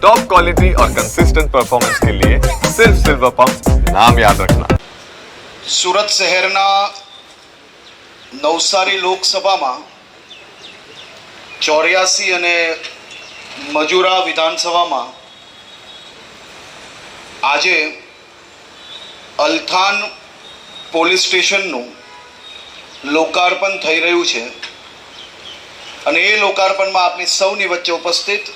Top quality और consistent performance के लिए सिर्फ सिल्वर पंप नाम याद रखना સુરત શહેરના નવસારી લોકસભામાં ચોર્યાસી અને મજુરા વિધાનસભામાં આજે અલથાન પોલીસ સ્ટેશનનું લોકાર્પણ થઈ રહ્યું છે અને એ લોકાર્પણમાં આપની સૌની વચ્ચે ઉપસ્થિત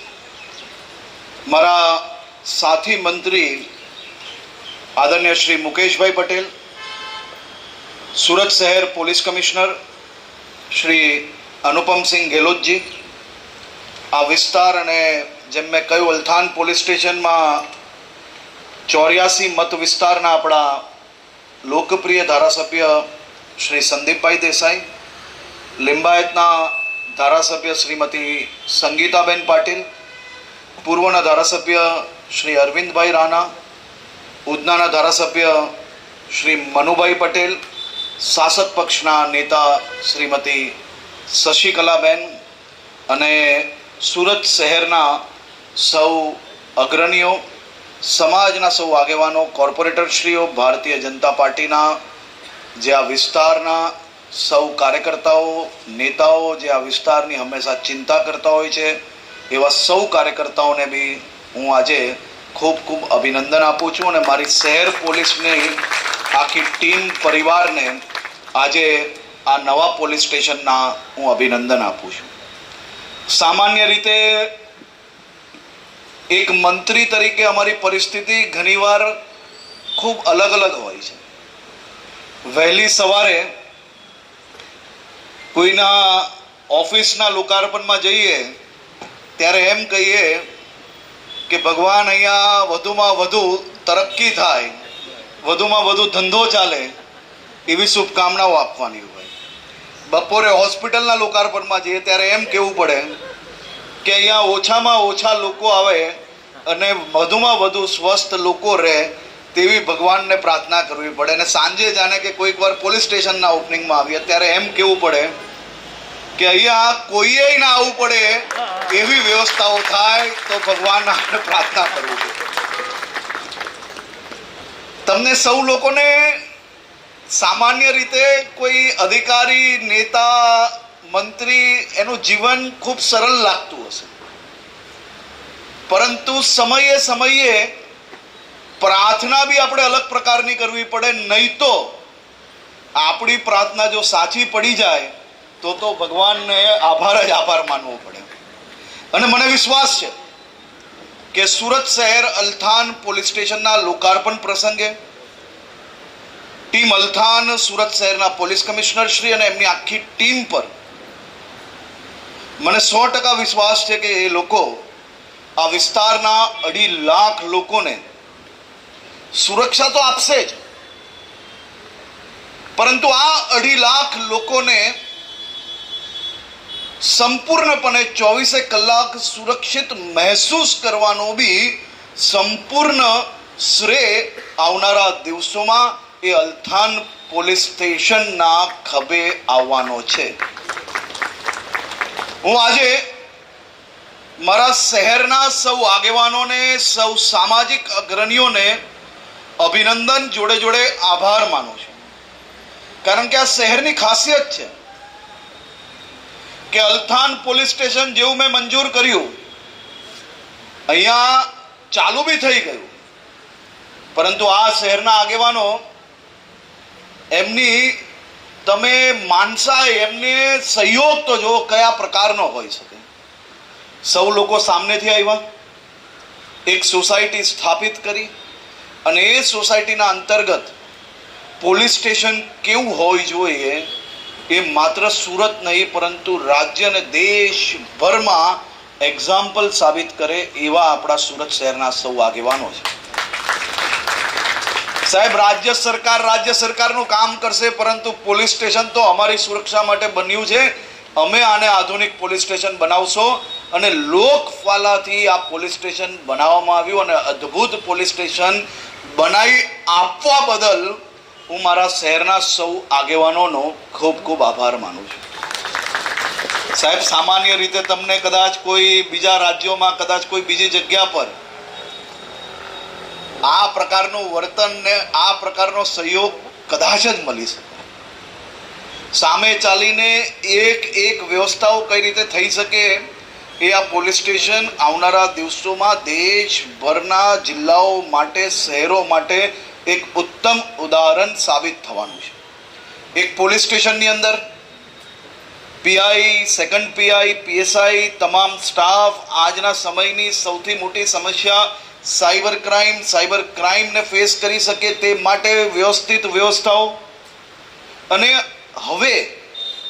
મારા સાથી મંત્રી આદરણીય શ્રી મુકેશભાઈ પટેલ, સુરત શહેર પોલીસ કમિશનર શ્રી અનુપમસિંહ ગેહલોતજી આ વિસ્તાર અને જેમ મેં કહ્યું, અલથાન પોલીસ સ્ટેશનમાં ચોર્યાસી મત વિસ્તારના આપણા લોકપ્રિય ધારાસભ્ય શ્રી સંદીપભાઈ દેસાઈ, લિંબાયતના ધારાસભ્ય શ્રીમતી સંગીતાબેન પાટીલ પૂર્વના ધારાસભ્ય શ્રી અરવિંદભાઈ રાણા, ઉધનાના ધારાસભ્ય શ્રી મનુભાઈ પટેલ, શાસક પક્ષના નેતા શ્રીમતી શશિકલાબેન અને સુરત શહેરના સૌ અગ્રણીઓ, સમાજના સૌ આગેવાનો, કોર્પોરેટરશ્રીઓ, ભારતીય જનતા પાર્ટીના જે આ વિસ્તારના સૌ કાર્યકર્તાઓ, નેતાઓ જે આ વિસ્તારની હંમેશા ચિંતા કરતા હોય છે એવા સૌ કાર્યકર્તાઓને બી હું આજે ખૂબ ખૂબ અભિનંદન આપું છું અને મારી શહેર પોલીસની આખી ટીમ, પરિવારને આજે આ નવા પોલીસ સ્ટેશનના હું અભિનંદન આપું છું. સામાન્ય રીતે એક મંત્રી તરીકે અમારી પરિસ્થિતિ ઘણીવાર ખૂબ અલગ અલગ હોય છે. વહેલી સવારે કોઈના ઓફિસના લોકાર્પણમાં જઈએ ત્યારે એમ કહીએ કે ભગવાન અહીંયા વધુમાં વધુ તરક્કી થાય, વધુમાં વધુ ધંધો ચાલે, એવી શુભકામનાઓ આપવાની હોય. બપોરે હોસ્પિટલના લોકાર્પણમાં જઈએ ત્યારે એમ કહેવું પડે કે અહીંયા ઓછામાં ઓછા લોકો આવે અને વધુમાં વધુ સ્વસ્થ લોકો રહે તેવી ભગવાનને પ્રાર્થના કરવી પડે. અને સાંજે જાણે કે કોઈક વાર પોલીસ સ્ટેશનના ઓપનિંગમાં આવીએ ત્યારે એમ કહેવું પડે કે અહીંયા કોઈએ ના આવવું પડે, એવી વ્યવસ્થાઓ થાય તો ભગવાન આપણે પ્રાર્થના કરવું તમને સૌ લોકોને સામાન્ય રીતે કોઈ અધિકારી, નેતા, મંત્રી, એનું જીવન ખૂબ સરળ લાગતું હશે. પરંતુ સમયે સમયે પ્રાર્થના બી આપણે અલગ પ્રકારની કરવી પડે, નહીં તો આપણી પ્રાર્થના જો સાચી પડી જાય તો તો ભગવાનને આભાર જ આભાર માનવો પડે. અને મને વિશ્વાસ છે કે સુરત શહેર અલથાન પોલીસ સ્ટેશનના લોકાર્પણ પ્રસંગે ટીમ અલથાન સુરત શહેરના પોલીસ કમિશનર શ્રી અને એમની આખી ટીમ પર મને સો ટકા વિશ્વાસ છે કે એ લોકો આ વિસ્તારના અઢી લાખ લોકોને સુરક્ષા તો આપશે જ. પરંતુ આ અઢી લાખ લોકોને સંપૂર્ણપણે ચોવીસે કલાક સુરક્ષિત મહેસૂસ કરવાનો બી સંપૂર્ણ શ્રેય આવનારા દિવસોમાં એ અલથાન પોલીસ સ્ટેશનના ખભે આવવાનો છે. હું આજે મારા શહેરના સૌ આગેવાનોને, સૌ સામાજિક અગ્રણીઓને અભિનંદન જોડે જોડે આભાર માનું છું. કારણ કે આ શહેરની ખાસિયત છે. કે અલથાન પોલીસ સ્ટેશન જેવું મેં મંજૂર કર્યું. અહીંયા ચાલુ બી થઈ ગયું. પરંતુ આ શહેરના આગેવાનો, એમની, તમે માનસા એમને સહયોગ તો જો કયા પ્રકારનો હોઈ શકે. સૌ લોકો સામનેથી આવ્યા. એક સોસાયટી સ્થાપિત કરી અને એ સોસાયટીના અંતર્ગત પોલીસ સ્ટેશન કેવું હોવી જોઈએ એ માત્ર સુરત નહીં, પરંતુ રાજ્ય અને દેશભરમાં એક્ઝામ્પલ સાબિત કરે એવા આપણા સુરત શહેરના સૌ આગેવાનો છે. સાહેબ, રાજ્ય સરકાર રાજ્ય સરકારનું કામ કરશે, પરંતુ પોલીસ સ્ટેશન તો અમારી સુરક્ષા માટે બન્યું છે. અમે આને આધુનિક પોલીસ સ્ટેશન બનાવશો અને લોકફાલાથી આ પોલીસ સ્ટેશન બનાવવામાં આવ્યું અને અદ્ભુત પોલીસ સ્ટેશન બનાવી આપવા બદલ હું મારા શહેરના સૌ આગેવાનોનો ખૂબ ખૂબ આભાર માનું છું. સાહેબ, સામાન્ય રીતે તમને કદાચ કોઈ બીજા રાજ્યોમાં, કદાચ કોઈ બીજી જગ્યા પર આ પ્રકારનું વર્તન ને આ પ્રકારનો સહયોગ કદાચ જ મળી શકે. સામે ચાલીને એક એક વ્યવસ્થાઓ કઈ રીતે થઈ શકે એ આ પોલીસ સ્ટેશન આવનારા દિવસોમાં દેશભરના જિલ્લાઓ માટે, શહેરો માટે એક ઉત્તમ ઉદાહરણ સાબિત થવાનું છે. એક પોલીસ સ્ટેશનની અંદર પીઆઈ સેકન્ડ પીઆઈ, પીએસઆઈ તમામ સ્ટાફ આજના સમયની સૌથી મોટી સમસ્યા સાયબર ક્રાઇમ, સાયબર ક્રાઇમને ફેસ કરી શકે તે માટે વ્યવસ્થિત વ્યવસ્થાઓ. અને હવે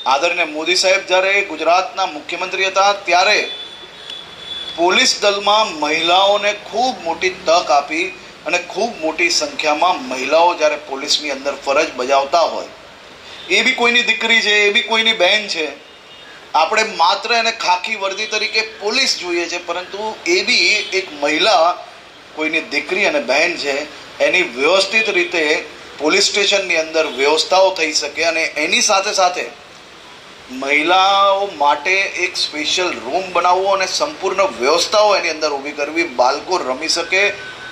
આદરણીય મોદી સાહેબ જ્યારે ગુજરાતના મુખ્યમંત્રી હતા ત્યારે પોલીસ દળમાં મહિલાઓને ખૂબ મોટી તક આપી અને ખૂબ મોટી સંખ્યામાં મહિલાઓ જ્યારે પોલીસની અંદર ફરજ બજાવતા હોય, એ બી કોઈની દીકરી છે, એ બી કોઈની બહેન છે, આપણે માત્ર એને ખાખી વર્દી તરીકે પોલીસ જોઈએ છે, પરંતુ એ બી એક મહિલા કોઈની દીકરી અને બહેન છે, એની વ્યવસ્થિત રીતે પોલીસ સ્ટેશનની અંદર વ્યવસ્થાઓ થઈ શકે અને એની સાથે સાથે મહિલાઓ માટે એક સ્પેશિયલ રૂમ બનાવવો અને સંપૂર્ણ વ્યવસ્થાઓ એની અંદર ઊભી કરવી, બાળકો રમી શકે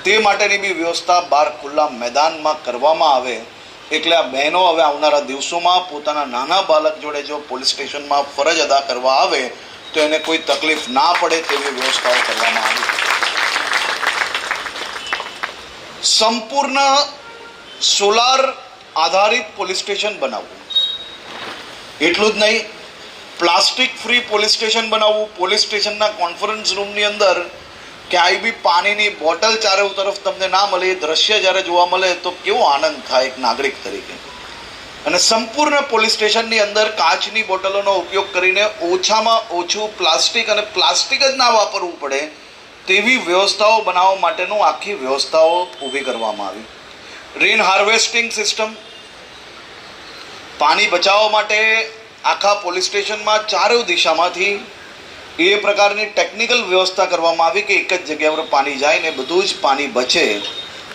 તે માટેની બી વ્યવસ્થા બહાર ખુલ્લા મેદાનમાં કરવામાં આવે એટલે આ બહેનો હવે આવનારા દિવસોમાં પોતાના નાના બાળક જોડે જો પોલીસ સ્ટેશનમાં ફરજ અદા કરવા આવે તો એને કોઈ તકલીફ ના પડે તેવી વ્યવસ્થાઓ કરવામાં આવી. સંપૂર્ણ સોલાર આધારિત પોલીસ સ્ટેશન બનાવવું. એટલું જ નહીં, પ્લાસ્ટિક ફ્રી પોલીસ સ્ટેશન બનાવવું. પોલીસ સ્ટેશનના કોન્ફરન્સ રૂમની અંદર ક્યાંય બી પાણીની બોટલ ચારે તરફ તમને ના મળે, એ દ્રશ્ય જ્યારે જોવા મળે તો કેવો આનંદ થાય એક નાગરિક તરીકે. અને સંપૂર્ણ પોલીસ સ્ટેશનની અંદર કાચની બોટલોનો ઉપયોગ કરીને ઓછામાં ઓછું પ્લાસ્ટિક અને પ્લાસ્ટિક જ ના વાપરવું પડે તેવી વ્યવસ્થાઓ બનાવવા માટેનું આખી વ્યવસ્થાઓ ઊભી કરવામાં આવી. રેન હાર્વેસ્ટિંગ સિસ્ટમ, પાણી બચાવવા માટે આખા પોલીસ સ્ટેશનમાં ચારેય દિશામાંથી એ પ્રકારની ટેકનિકલ વ્યવસ્થા કરવામાં આવી કે એક જ જગ્યા પર પાણી જાય ને બધું જ પાણી બચે,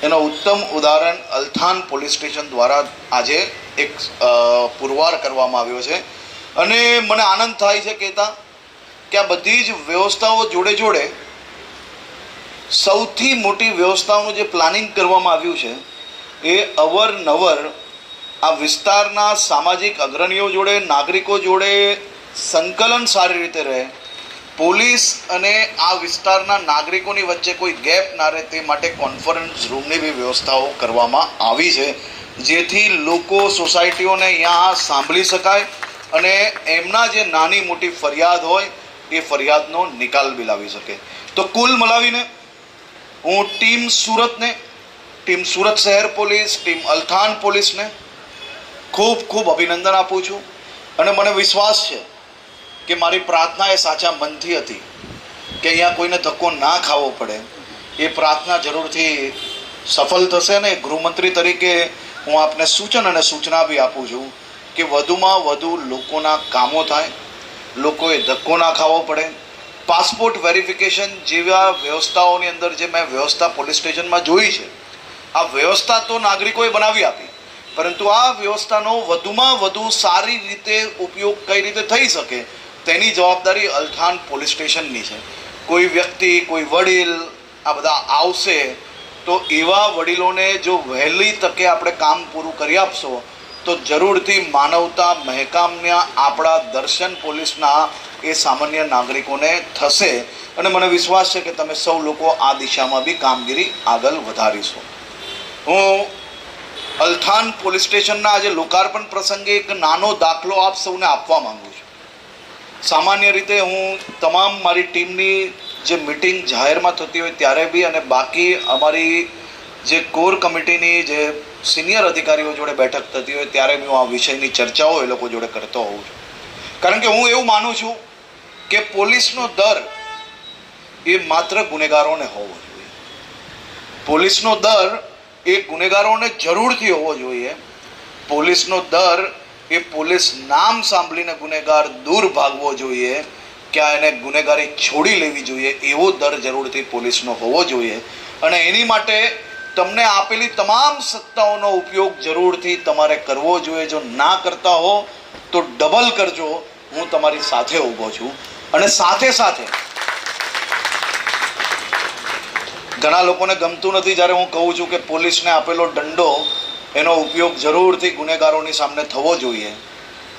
એનો ઉત્તમ ઉદાહરણ અલથાન પોલીસ સ્ટેશન દ્વારા આજે એક પુરવાર કરવામાં આવ્યો છે. અને મને આનંદ થાય છે કહેતા કે આ બધી જ વ્યવસ્થાઓ જોડે જોડે સૌથી મોટી વ્યવસ્થાઓનું જે પ્લાનિંગ કરવામાં આવ્યું છે, એ અવરનવર આ વિસ્તારના સામાજિક અગ્રણીઓ જોડે, નાગરિકો જોડે સંકલન સારી રીતે રહે પોલીસ અને આ વિસ્તારના નાગરિકોની વચ્ચે કોઈ ગેપ ના રહે તે માટે કોન્ફરન્સ રૂમની બી વ્યવસ્થાઓ કરવામાં આવી છે, જેથી લોકો સોસાયટીઓને અહીંયા સાંભળી શકાય અને એમના જે નાની મોટી ફરિયાદ હોય, એ ફરિયાદનો નિકાલ બી લાવી શકે. તો કુલ મલાવીને હું ટીમ સુરતને, ટીમ સુરત શહેર પોલીસ, ટીમ અલથાન પોલીસને ખૂબ ખૂબ અભિનંદન આપું છું અને મને વિશ્વાસ છે કે મારી પ્રાર્થના એ સાચા મનથી હતી કે અહીંયા કોઈને ધક્કો ના ખાવો પડે. એ પ્રાર્થના જરૂરથી સફળ થશે ને ગૃહમંત્રી તરીકે હું આપને સૂચન અને સૂચના બી આપું છું કે વધુમાં વધુ લોકોના કામો થાય, લોકોએ ધક્કો ના ખાવો પડે. પાસપોર્ટ વેરિફિકેશન જેવા વ્યવસ્થાઓની અંદર જે મેં વ્યવસ્થા પોલીસ સ્ટેશનમાં જોઈ છે, આ વ્યવસ્થા તો નાગરિકોએ બનાવી આપી, પરંતુ આ વ્યવસ્થાનો વધુમાં વધુ સારી રીતે ઉપયોગ કઈ રીતે થઈ શકે તેની જવાબદારી અલથાણ પોલીસ સ્ટેશનની છે. કોઈ વ્યક્તિ, કોઈ વડીલ આ બધા આવશે તો એવા વડીલોને જો વહેલી તકે આપણે કામ પૂરું કરી આપશો, તો જરૂરથી માનવતા મહેકામના આપણા દર્શન પોલીસના એ સામાન્ય નાગરિકોને થશે. અને મને વિશ્વાસ છે કે તમે સૌ લોકો આ દિશામાં બી કામગીરી આગળ વધારીશો. હું અલથાન પોલીસ સ્ટેશનના આજે લોકાર્પણ પ્રસંગે એક નાનો દાખલો આપ સૌને આપવા માંગુ છું. સામાન્ય રીતે હું તમામ મારી ટીમની જે મિટિંગ જાહેરમાં થતી હોય ત્યારે બી અને બાકી અમારી જે કોર કમિટીની જે સિનિયર અધિકારીઓ જોડે બેઠક થતી હોય ત્યારે બી હું આ વિષયની ચર્ચાઓ એ લોકો જોડે કરતો હોઉં છું. કારણ કે હું એવું માનું છું કે પોલીસનો દર એ માત્ર ગુનેગારોને હોવો જોઈએ. પોલીસનો દર એ ગુનેગારોને જરૂરથી હોવો જોઈએ. પોલીસનો દર એ પોલીસ નામ સાંભળીને ગુનેગાર દૂર ભાગવો જોઈએ કે એને ગુનેગારી છોડી લેવી જોઈએ, એવો દર જરૂરથી પોલીસનો હોવો જોઈએ. અને એની માટે તમને આપેલી તમામ સત્તાઓનો ઉપયોગ જરૂરથી તમારે કરવો જોઈએ. જો ના કરતા હો, તો ડબલ કરજો. હું તમારી સાથે ઊભો છું. અને સાથે સાથે ઘણા લોકોને ગમતું નથી જ્યારે હું કહું છું કે પોલીસને આપેલો દંડો એનો ઉપયોગ જરૂરથી ગુનેગારોની સામે થવો જોઈએ.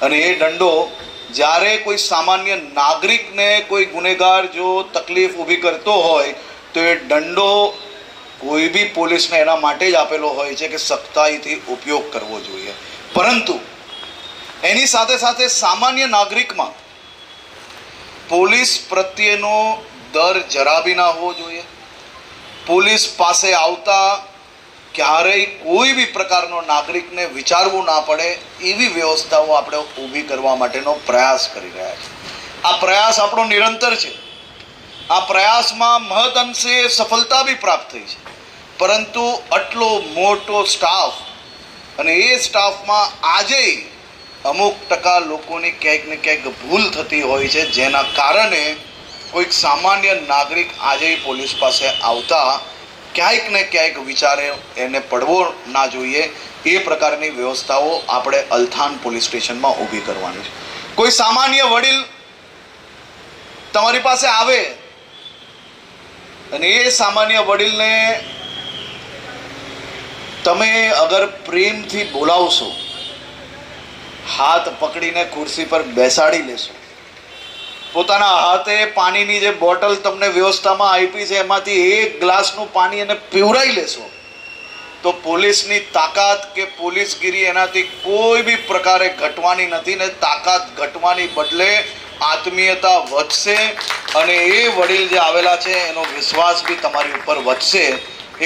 અને એ દંડો જ્યારે કોઈ સામાન્ય નાગરિકને કોઈ ગુનેગાર જો તકલીફ ઊભી કરતો હોય, તો એ દંડો કોઈ બી પોલીસને એના માટે જ આપેલો હોય છે કે સખ્તાઈથી ઉપયોગ કરવો જોઈએ. પરંતુ એની સાથે સાથે સામાન્ય નાગરિકમાં પોલીસ પ્રત્યેનો દર જરા બી ના હોવો જોઈએ. પોલીસ પાસે આવતા ક્યારેય કોઈ બી પ્રકારનો નાગરિકને વિચારવું ના પડે એવી વ્યવસ્થાઓ આપણે ઊભી કરવા માટેનો પ્રયાસ કરી રહ્યા છીએ. આ પ્રયાસ આપણો નિરંતર છે. આ પ્રયાસમાં મહદ અંશે સફળતા બી પ્રાપ્ત થઈ છે. પરંતુ આટલો મોટો સ્ટાફ અને એ સ્ટાફમાં આજે અમુક ટકા લોકોની ક્યાંક ને ક્યાંક ભૂલ થતી હોય છે, જેના કારણે કોઈક સામાન્ય નાગરિક આજે પોલીસ પાસે આવતા ક્યાંક ને ક્યાંક વિચારે એને પડવો ના જોઈએ. એ પ્રકારની વ્યવસ્થાઓ આપણે અલથાન પોલીસ સ્ટેશનમાં ઊભી કરવાની છે. કોઈ સામાન્ય વડીલ તમારી પાસે આવે અને એ સામાન્ય વડીલને તમે અગર પ્રેમથી બોલાવશો, હાથ પકડીને ખુરશી પર બેસાડી લેશો પોતાના હાથે પાણીની જે બોટલ તમને વ્યવસ્થામાં આપી છે, એમાંથી એક ગ્લાસનું પાણી એને પીવરાઈ લેશો. તો પોલીસની તાકાત કે પોલીસગીરી એનાથી કોઈ બી પ્રકારે ઘટવાની નથી ને તાકાત ઘટવાની બદલે આત્મીયતા વધશે અને એ વડીલ જે આવેલા છે, એનો વિશ્વાસ બી તમારી ઉપર વધશે.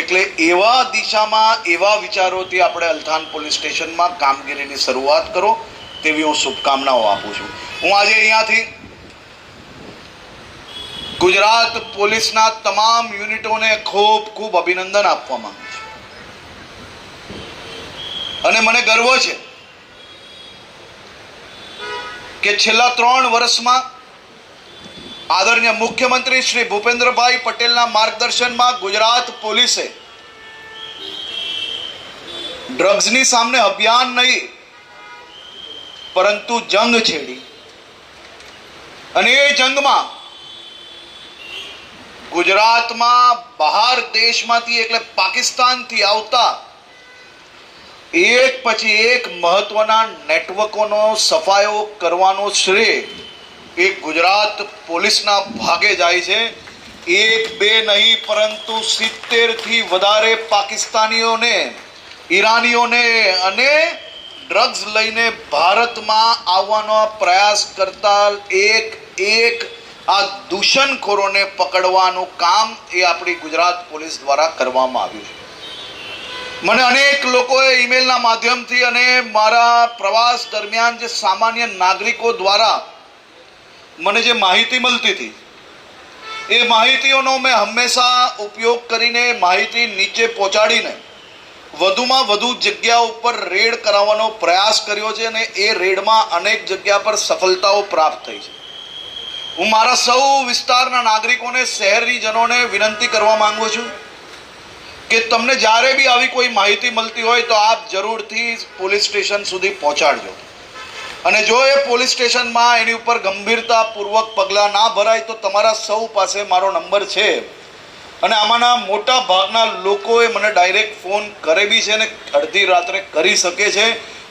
એટલે એવા દિશામાં, એવા વિચારોથી આપણે અલથાણ પોલીસ સ્ટેશનમાં કામગીરીની શરૂઆત કરો, તેવી હું શુભકામનાઓ આપું છું. હું આજે અહીંયાથી ગુજરાત પોલીસના તમામ યુનિટોને ખૂબ ખૂબ અભિનંદન આપવા માંગુ છું. અને મને ગર્વ છે કે છેલ્લા ત્રણ વર્ષમાં આદરણીય મુખ્યમંત્રી શ્રી ભૂપેન્દ્રભાઈ પટેલના માર્ગદર્શનમાં ગુજરાત પોલીસે ડ્રગ્સની સામે અભિયાન નહીં, પરંતુ જંગ છેડી. અને એ જંગમાં ગુજરાતમાં બહાર દેશમાંથી એટલે પાકિસ્તાનથી આવતા એક પછી એક મહત્વના નેટવર્કોનો સફાયો કરવાનો શ્રેય એ ગુજરાત પોલીસના ભાગે જાય છે. એક, બે નહીં, પરંતુ સિત્તેરથી વધારે પાકિસ્તાનીઓને, ઈરાનીઓને અને ડ્રગ્સ લઈને ભારતમાં આવવાનો પ્રયાસ કરતા એક એક આ દૂષણખોરોને પકડવાનું કામ એ આપણી ગુજરાત પોલીસ દ્વારા કરવામાં આવ્યું છે. મને અનેક લોકોએ ઈમેલના માધ્યમથી અને મારા પ્રવાસ દરમિયાન જે સામાન્ય નાગરિકો દ્વારા મને જે માહિતી મળતી હતી, એ માહિતીઓનો મેં હંમેશા ઉપયોગ કરીને માહિતી નીચે પહોંચાડીને વધુમાં વધુ જગ્યા ઉપર રેડ કરાવવાનો પ્રયાસ કર્યો છે અને એ રેડમાં અનેક જગ્યા પર સફળતાઓ પ્રાપ્ત થઈ છે. હું મારા સૌ વિસ્તારના નાગરિકોને, શહેરીજનોને વિનંતી કરવા માંગુ છું કે તમને જ્યારે બી આવી કોઈ માહિતી મળતી હોય તો આપ જરૂરથી પોલીસ સ્ટેશન સુધી પહોંચાડજો. અને જો એ પોલીસ સ્ટેશનમાં એની ઉપર ગંભીરતાપૂર્વક પગલાં ના ભરાય તો તમારા સૌ પાસે મારો નંબર છે. અને આમાંના મોટા ભાગના લોકોએ મને ડાયરેક્ટ ફોન કરે બી છે ને અડધી રાત્રે કરી શકે છે.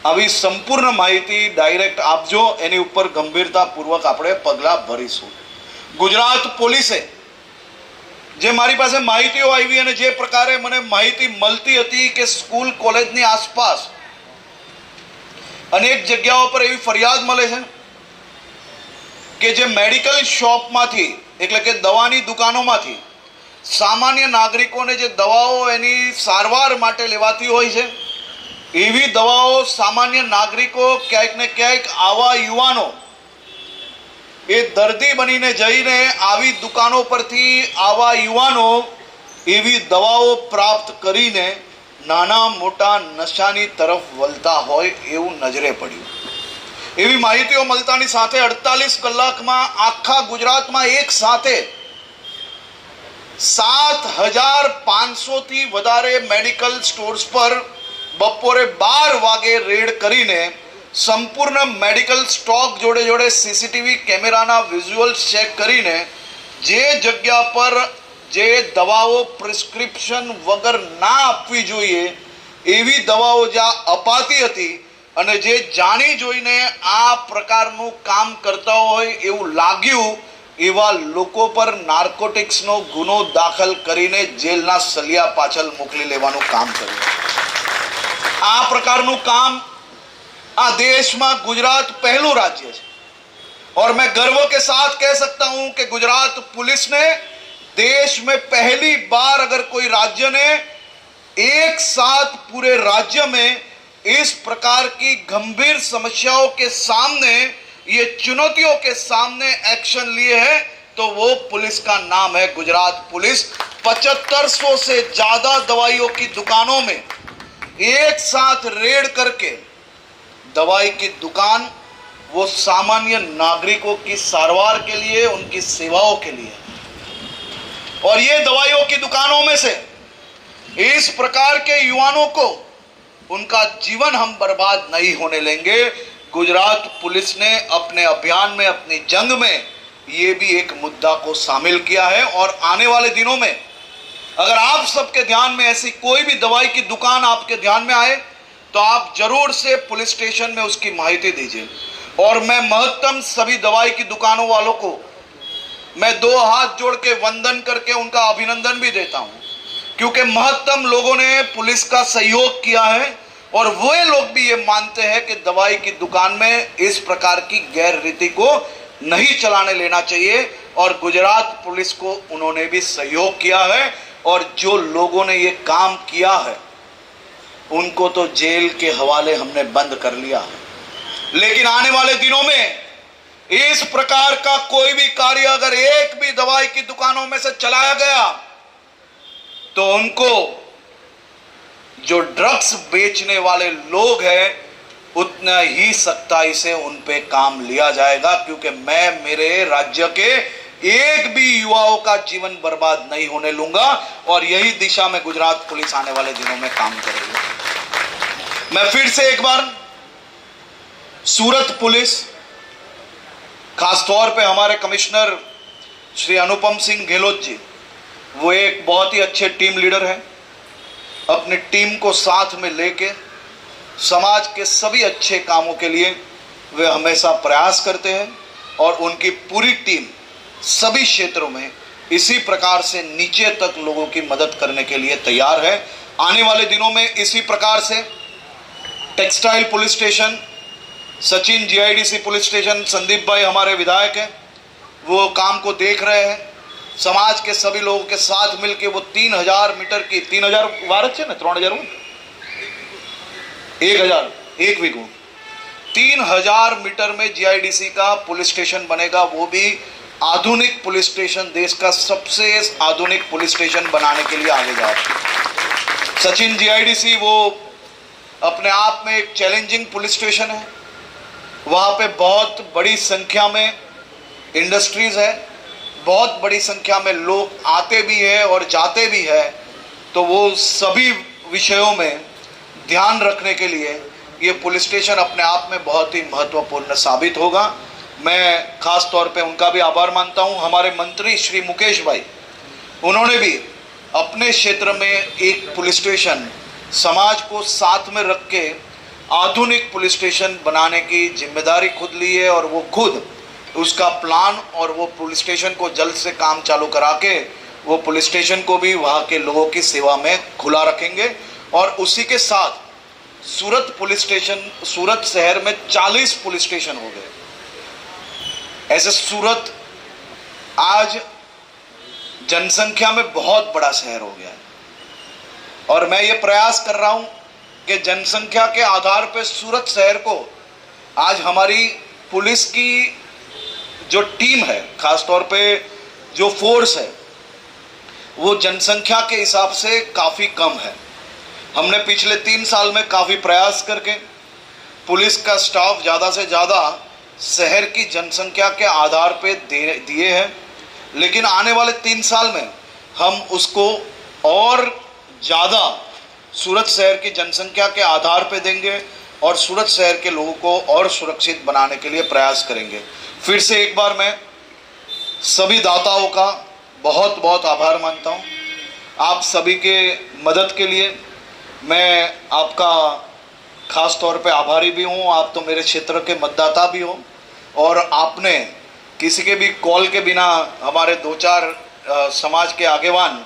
આવી સંપૂર્ણ માહિતી ડાયરેક્ટ આપજો. એની ઉપર ગંભીરતાપૂર્વક આપણે પગલાં ભરીશું. ગુજરાત પોલીસે જે મારી પાસે માહિતીઓ આવી અને જે પ્રકારે મને માહિતી મળતી હતી કે સ્કૂલ કોલેજની આસપાસ અનેક જગ્યાઓ પર એવી ફરિયાદ મળે છે કે જે મેડિકલ શોપમાંથી, એટલે કે દવાની દુકાનોમાંથી સામાન્ય નાગરિકોને જે દવાઓ એની સારવાર માટે લેવાતી હોય છે એવી દવાઓ સામાન્ય નાગરિકો ક્યાંક ને ક્યાંક આવા યુવાનો એ દર્દી બનીને જઈને આવી દુકાનો પરથી આવા યુવાનો એવી દવાઓ પ્રાપ્ત કરીને નાના મોટા નશાની તરફ વળતા હોય એવું નજરે પડ્યું. એવી માહિતીઓ મળતાની સાથે અડતાલીસ કલાકમાં આખા ગુજરાતમાં એક સાથે સાત હજાર પાંચસોથી વધારે મેડિકલ સ્ટોર્સ પર બપોરે બાર વાગે રેડ કરીને સંપૂર્ણ મેડિકલ સ્ટોક જોડે જોડે સીસીટીવી કેમેરાના વિઝ્યુઅલ ચેક કરીને જે જગ્યા પર જે દવાઓ પ્રિસ્ક્રિપ્શન વગર ના આપવી જોઈએ, એવી દવાઓ જ્યાં અપાતી હતી અને જે જાણી જોઈને આ પ્રકારનું કામ કરતા હોય એવું લાગ્યું, એવા લોકો પર નાર્કોટિક્સનો ગુનો દાખલ કરીને જેલના સલિયા પાછળ મોકલી લેવાનું કામ કર્યું. આ પ્રકારનું કામ આ देश में गुजरात पहलू राज्य है और मैं गर्व के साथ कह सकता हूं कि गुजरात पुलिस ने देश में पहली बार अगर कोई राज्य ने एक साथ पूरे राज्य में इस प्रकार की गंभीर समस्याओं के सामने ये चुनौतियों के सामने एक्शन लिए हैं तो वो पुलिस का नाम है गुजरात पुलिस पचहत्तर सौ से ज्यादा दवाइयों की दुकानों में एक साथ रेड करके दवाई की दुकान, वो सामान्य नागरिकों की सारवार के लिए, उनकी सेवाओं के लिए। और ये दवाइयों की दुकानों में से इस प्रकार के युवाओं को उनका जीवन हम बर्बाद नहीं होने लेंगे। गुजरात पुलिस ने अपने अभियान में, अपनी जंग में ये भी एक मुद्दा को शामिल किया है। और आने वाले दिनों में अगर आप सबके ध्यान में ऐसी कोई भी दवाई की दुकान आपके ध्यान में आए तो आप ज़रूर से पुलिस स्टेशन में उसकी माहिती दीजिए। और मैं महत्तम सभी दवाई की दुकानों वालों को, मैं दो हाथ जोड़ के वंदन करके उनका अभिनंदन भी देता हूँ। क्योंकि महत्तम लोगों ने पुलिस का सहयोग किया है, और वे लोग भी ये मानते हैं कि दवाई की दुकान में इस प्रकार की गैर रीति को नहीं चलाने लेना चाहिए, और गुजरात पुलिस को उन्होंने भी सहयोग किया है। और जो लोगों ने ये काम किया है, उनको तो जेल के हवाले हमने बंद कर लिया है। लेकिन आने वाले दिनों में इस प्रकार का कोई भी कार्य अगर एक भी दवाई की दुकानों में से चलाया गया तो उनको जो ड्रग्स बेचने वाले लोग हैं, उतना ही सख्ताई से उन पे काम लिया जाएगा, क्योंकि मैं मेरे राज्य के एक भी युवाओं का जीवन बर्बाद नहीं होने लूँगा और यही दिशा में गुजरात पुलिस आने वाले दिनों में काम करेगी। मैं फिर से एक बार सूरत पुलिस, खासतौर पे हमारे कमिश्नर श्री अनुपम सिंह गहलोत जी, वो एक बहुत ही अच्छे टीम लीडर हैं। अपनी टीम को साथ में लेके, समाज के सभी अच्छे कामों के लिए वे हमेशा प्रयास करते हैं और उनकी पूरी टीम सभी क्षेत्रों में इसी प्रकार से नीचे तक लोगों की मदद करने के लिए तैयार है। आने वाले दिनों में इसी प्रकार से textile police station, Sachin GIDC police station, Sandeep भाई हमारे विधायक हैं, वो काम को देख रहे हैं। समाज के सभी लोगों के साथ मिलकर वो तीन हज़ार मीटर की, तीन हज़ार वारत है ना त्रोण हज़ार एक हज़ार, एक विगुण तीन हज़ार मीटर में जीआईडीसी का पुलिस स्टेशन बनेगा, वो भी आधुनिक पुलिस स्टेशन देश का सबसे आधुनिक पुलिस स्टेशन बनाने के लिए आगे जा रहा सचिन जीआईडीसी वो अपने आप में एक चैलेंजिंग पुलिस स्टेशन है। वहाँ पे बहुत बड़ी संख्या में इंडस्ट्रीज़ है, बहुत बड़ी संख्या में लोग आते भी है और जाते भी है। तो वो सभी विषयों में ध्यान रखने के लिए ये पुलिस स्टेशन अपने आप में बहुत ही महत्वपूर्ण साबित होगा। मैं खास तौर पे उनका भी आभार मानता हूँ। हमारे मंत्री श्री मुकेश भाई, उन्होंने भी अपने क्षेत्र में एक पुलिस स्टेशन समाज को साथ में रख के आधुनिक पुलिस स्टेशन बनाने की ज़िम्मेदारी खुद ली है और वो खुद उसका प्लान और वो पुलिस स्टेशन को जल्द से काम चालू करा के वो पुलिस स्टेशन को भी वहाँ के लोगों की सेवा में खुला रखेंगे और उसी के साथ सूरत पुलिस स्टेशन, सूरत शहर में 40 पुलिस स्टेशन हो गए। ऐसे सूरत आज जनसंख्या में बहुत बड़ा शहर हो गया है। और मैं ये प्रयास कर रहा हूँ कि जनसंख्या के आधार पर सूरत शहर को आज हमारी पुलिस की जो टीम है खास तौर पे जो फोर्स है, वो जनसंख्या के हिसाब से काफ़ी कम है। हमने पिछले तीन साल में काफ़ी प्रयास करके पुलिस का स्टाफ ज़्यादा से ज़्यादा शहर की जनसंख्या के आधार पे दिए हैं। लेकिन आने वाले तीन साल में हम उसको और ज़्यादा सूरत शहर की जनसंख्या के आधार पे देंगे और सूरत शहर के लोगों को और सुरक्षित बनाने के लिए प्रयास करेंगे। फिर से एक बार मैं सभी दाताओं का बहुत बहुत आभार मानता हूँ। आप सभी के मदद के लिए मैं आपका खास तौर पे आभारी भी हूँ। आप तो मेरे क्षेत्र के मतदाता भी हो। और आपने किसी के भी कॉल के बिना हमारे दो चार समाज के आगेवान,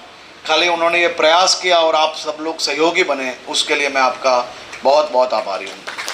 खाली उन्होंने ये प्रयास किया और आप सब लोग सहयोगी बने, उसके लिए मैं आपका बहुत बहुत आभारी हूँ।